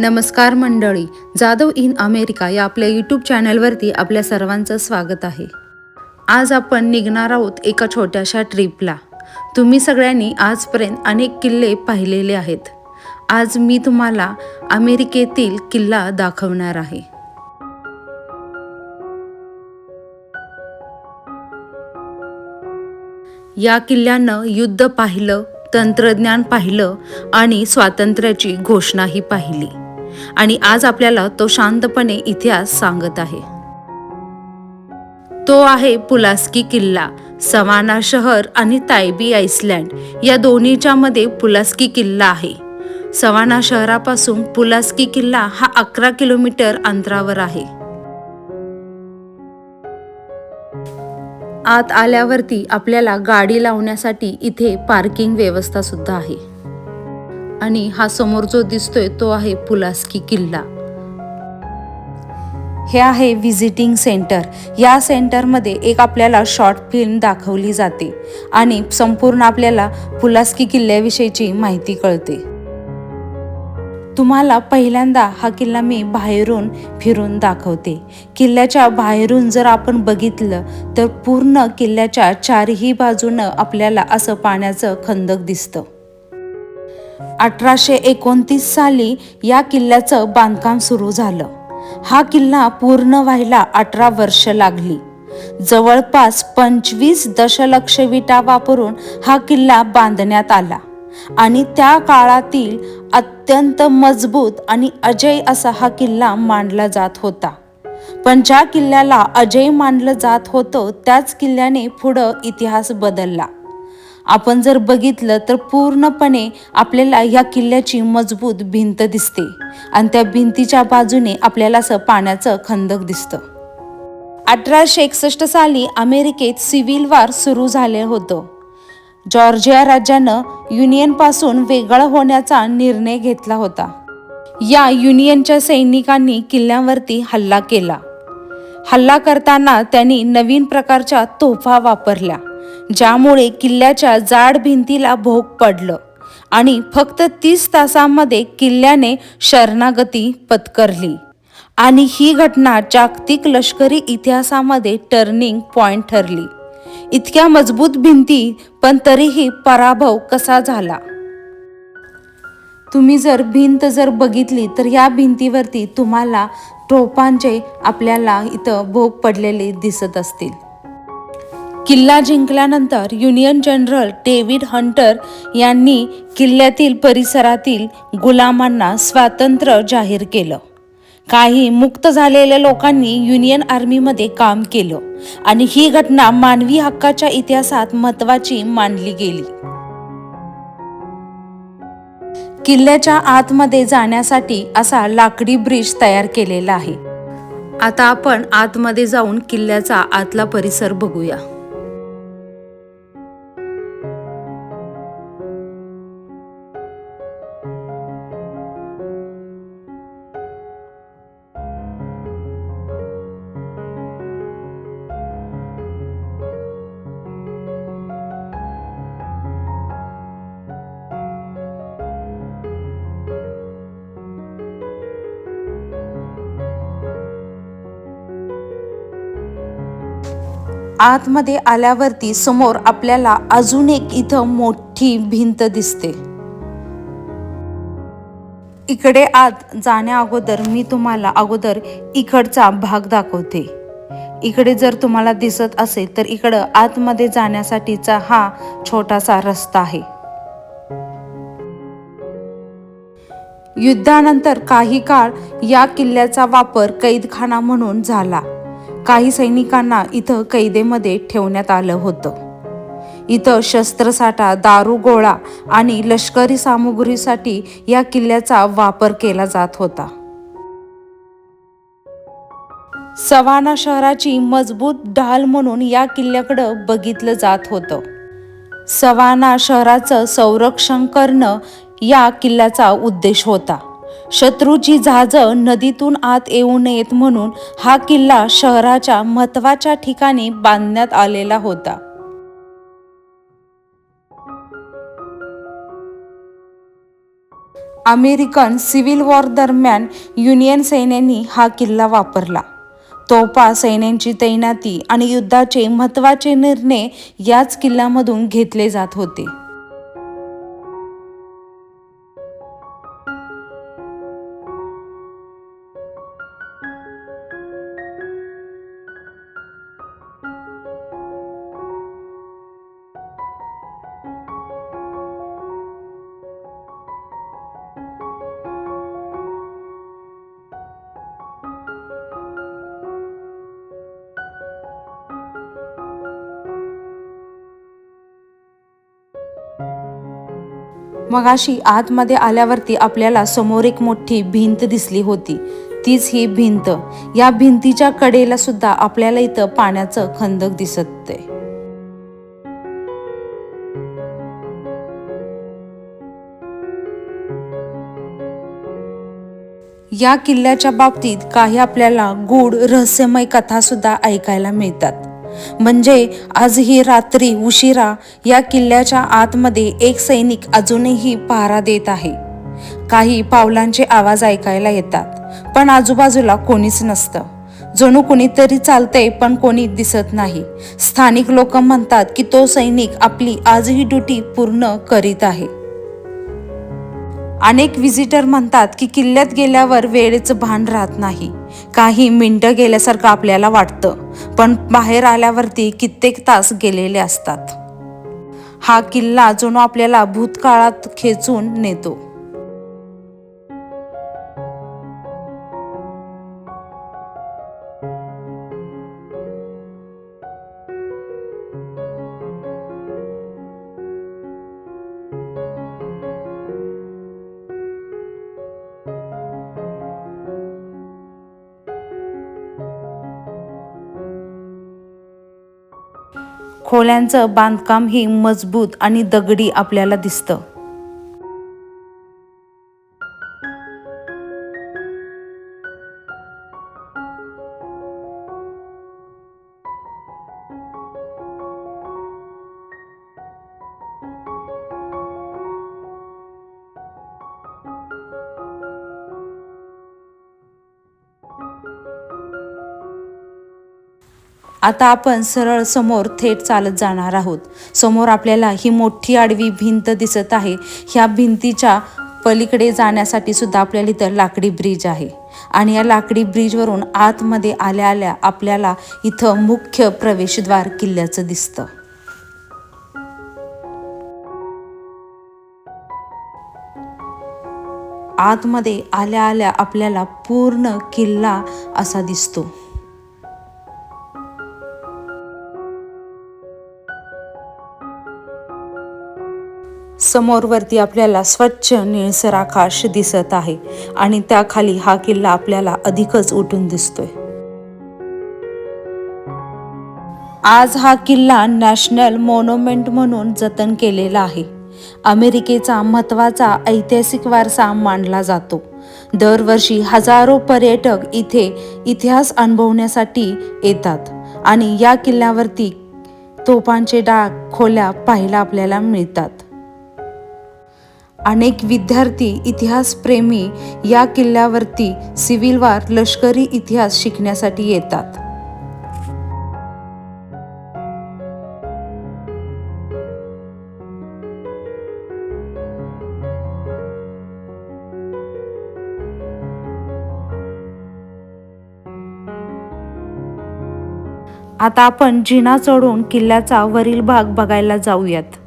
नमस्कार मंडळी Jadhav in America या आपल्या यूट्यूब चॅनलवरती आपल्या सर्वांचं स्वागत आहे. आज आपण निघणार आहोत एका छोट्याशा ट्रिपला तुम्ही सगळ्यांनी आजपर्यंत अनेक किल्ले पाहिलेले आहेत. आज मी तुम्हाला अमेरिकेतील किल्ला दाखवणार आहे. या किल्ल्यानं युद्ध पाहिलं तंत्रज्ञान पाहिलं आणि स्वातंत्र्याची घोषणाही पाहिली. आणि आज आपल्याला तो शांतपणे इतिहास सांगत आहे. तो आहे पुलास्की किल्ला सवाना शहर आणि तायबी आइसलँड या दोन्हीच्या मध्ये पुलास्की किल्ला आहे. सवाना शहरापासून पुलास्की किल्ला हा अकरा किलोमीटर अंतरावर आहे. आत आल्यावरती आपल्याला गाडी लावण्यासाठी इथे पार्किंग व्यवस्था सुद्धा आहे. आणि हा समोर जो दिसतोय तो आहे पुलास्की किल्ला. हे आहे व्हिजिटिंग सेंटर. या सेंटरमध्ये एक आपल्याला शॉर्ट फिल्म दाखवली जाते आणि संपूर्ण आपल्याला पुलास्की किल्ल्याविषयीची माहिती कळते. तुम्हाला पहिल्यांदा हा किल्ला मी बाहेरून फिरून दाखवते. किल्ल्याच्या बाहेरून जर आपण बघितलं तर पूर्ण किल्ल्याच्या चारही बाजूनं आपल्याला असं पाण्याचं खंदक दिसतं. अठराशे एकोणतीस साली या किल्ल्याचं बांधकाम सुरू झालं. हा किल्ला पूर्ण व्हायला अठरा वर्ष लागली. जवळपास पंचवीस दशलक्ष विटा वापरून हा किल्ला बांधण्यात आला आणि त्या काळातील अत्यंत मजबूत आणि अजय असा हा किल्ला मानला जात होता. पण ज्या किल्ल्याला अजय मानलं जात होतं त्याच किल्ल्याने पुढं इतिहास बदलला. आपण जर बघितलं तर पूर्णपणे आपल्याला या किल्ल्याची मजबूत भिंत दिसते. आणि त्या भिंतीच्या बाजूने आपल्याला असं पाण्याचं खंदक दिसतं. अठराशे एकसष्ट साली अमेरिकेत सिव्हिल वार सुरू झाले होतं. जॉर्जिया राज्यानं युनियनपासून वेगळं होण्याचा निर्णय घेतला होता. या युनियनच्या सैनिकांनी किल्ल्यावरती हल्ला केला. हल्ला करताना त्यांनी नवीन प्रकारच्या तोफा वापरल्या. ज्यामुळे किल्ल्याच्या जाड भिंतीला भोग पडलं आणि फक्त तीस तासांमध्ये किल्ल्याने शरणागती पत्करली. आणि ही घटना जागतिक लष्करी इतिहासामध्ये टर्निंग पॉइंट ठरली. इतक्या मजबूत भिंती पण तरीही पराभव कसा झाला? तुम्ही जर भिंत जर बघितली तर या भिंतीवरती तुम्हाला टोपांचे आपल्याला इथं भोग पडलेले दिसत असतील. किल्ला जिंकल्यानंतर युनियन जनरल डेव्हिड हंटर यांनी किल्ल्यातील परिसरातील गुलामांना स्वातंत्र्य जाहीर केलं. काही मुक्त झालेल्या लोकांनी युनियन आर्मीमध्ये काम केलं आणि ही घटना मानवी हक्काच्या इतिहासात महत्वाची मानली गेली. किल्ल्याच्या आतमध्ये जाण्यासाठी असा लाकडी ब्रिज तयार केलेला आहे. आता आपण आतमध्ये जाऊन किल्ल्याचा आतला परिसर बघूया. आतमध्ये आल्यावरती समोर आपल्याला अजून एक इथं मोठी भिंत दिसते. इकडे आत जाण्या अगोदर मी तुम्हाला अगोदर इकडचा भाग दाखवते. इकडे जर तुम्हाला दिसत असेल तर इकडं आतमध्ये जाण्यासाठीचा हा छोटासा रस्ता आहे. युद्धानंतर काही काळ या किल्ल्याचा वापर कैदखाना म्हणून झाला. काही सैनिकांना इथं कैदेमध्ये ठेवण्यात आलं होतं. इथं शस्त्रसाठा दारू गोळा आणि लष्करी सामुग्रीसाठी या किल्ल्याचा वापर केला जात होता. सवाना शहराची मजबूत ढाल म्हणून या किल्ल्याकडं बघितलं जात होतं. सवाना शहराचं संरक्षण करणं या किल्ल्याचा उद्देश होता. शत्रूची जहाजं नदीतून आत येऊ नयेत म्हणून हा किल्ला शहराच्या महत्त्वाच्या ठिकाणी बांधण्यात आलेला होता. अमेरिकन सिव्हिल वॉर दरम्यान युनियन सैन्यांनी हा किल्ला वापरला. तोफा सैन्यांची तैनाती आणि युद्धाचे महत्त्वाचे निर्णय याच किल्ल्यामधून घेतले जात होते. मग अशी आतमध्ये आल्यावरती आपल्याला समोर एक मोठी भिंत दिसली होती. तीच ही भिंत. या भिंतीच्या कडेला सुद्धा आपल्याला इथं पाण्याचं खंदक दिसत आहे या किल्ल्याच्या बाबतीत काही आपल्याला गूढ रहस्यमय कथा सुद्धा ऐकायला मिळतात. म्हणजे आजही रात्री उशिरा या किल्ल्याच्या आतमध्ये एक सैनिक अजूनही पहारा देत आहे. काही पावलांचे आवाज ऐकायला येतात पण आजूबाजूला कोणीच नसतं. जणू कोणीतरी चालतंय पण कोणी दिसत नाही. स्थानिक लोक म्हणतात की तो सैनिक आपली आजही ड्युटी पूर्ण करीत आहे. अनेक व्हिजिटर म्हणतात की किल्ल्यात गेल्यावर वेळेचं भान राहत नाही. काही मिनटं गेल्यासारखं आपल्याला वाटतं. पण बाहेर आल्यावरती कित्येक तास गेलेले असतात. हा किल्ला जणू आपल्याला भूतकाळात खेचून नेतो. खोल्यांचं बांधकाम ही मजबूत आणि दगडी आपल्याला दिसतं. आता आपण सरळ समोर थेट चालत जाणार आहोत. समोर आपल्याला ही मोठी आडवी भिंत दिसत आहे. ह्या भिंतीच्या पलीकडे जाण्यासाठी सुद्धा आपल्याला इथं लाकडी ब्रिज आहे. आणि या लाकडी ब्रिजवरून आतमध्ये आल्या आल्या आपल्याला इथं मुख्य प्रवेशद्वार किल्ल्याचं दिसतं. आतमध्ये आल्या आल्या आपल्याला पूर्ण किल्ला असा दिसतो. समोरवरती आपल्याला स्वच्छ निळसर आकाश दिसत आहे आणि त्याखाली हा किल्ला आपल्याला अधिकच उठून दिसतोय. आज हा किल्ला नॅशनल मोन्युमेंट म्हणून जतन केलेला आहे. अमेरिकेचा महत्त्वाचा ऐतिहासिक वारसा मानला जातो. दरवर्षी हजारो पर्यटक इथे इतिहास अनुभवण्यासाठी येतात आणि या किल्ल्यावरती तोफांचे डाग खोल्या पाहायला आपल्याला मिळतात. अनेक विद्यार्थी इतिहासप्रेमी या किल्ल्यावरती सिव्हिल वार लष्करी इतिहास शिकण्यासाठी येतात. आता आपण जिना चढून किल्ल्याचा वरील भाग बघायला जाऊयात.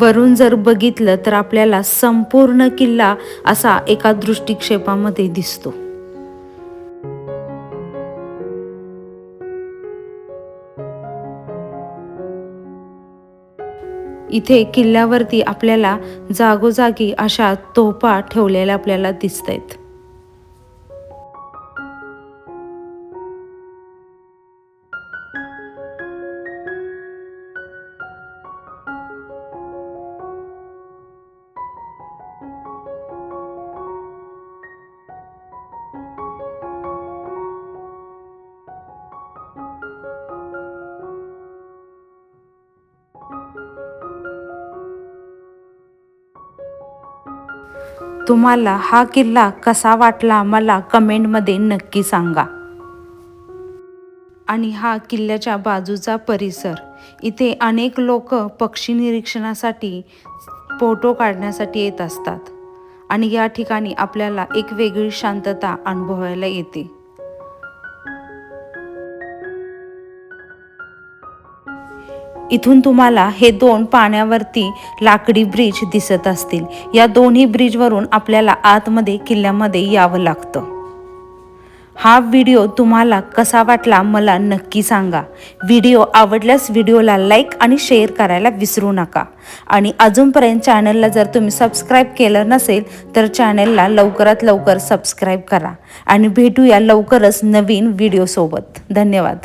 वरून जर बघितलं तर आपल्याला संपूर्ण किल्ला असा एका दृष्टिक्षेपामध्ये दिसतो. इथे किल्ल्यावरती आपल्याला जागोजागी अशा तोफा ठेवलेल्या आपल्याला दिसत आहेत तुम्हाला हा किल्ला कसा वाटला मला कमेंटमध्ये नक्की सांगा. आणि हा किल्ल्याच्या बाजूचा परिसर इथे अनेक लोक पक्षी निरीक्षणासाठी फोटो काढण्यासाठी येत असतात. आणि या ठिकाणी आपल्याला एक वेगळी शांतता अनुभवायला येते. इथून तुम्हाला हे दोन पाण्यावरती लाकडी ब्रिज दिसत असतील. या दोन्ही ब्रिजवरून आपल्याला आतमध्ये किल्ल्यामध्ये यावं लागतं. हा व्हिडिओ तुम्हाला कसा वाटला मला नक्की सांगा. व्हिडिओ आवडल्यास व्हिडिओला लाईक आणि शेअर करायला विसरू नका. आणि अजूनपर्यंत चॅनलला जर तुम्ही सबस्क्राईब केलं नसेल तर चॅनलला लवकरात लवकर सबस्क्राईब करा. आणि भेटूया लवकरच नवीन व्हिडिओसोबत. धन्यवाद.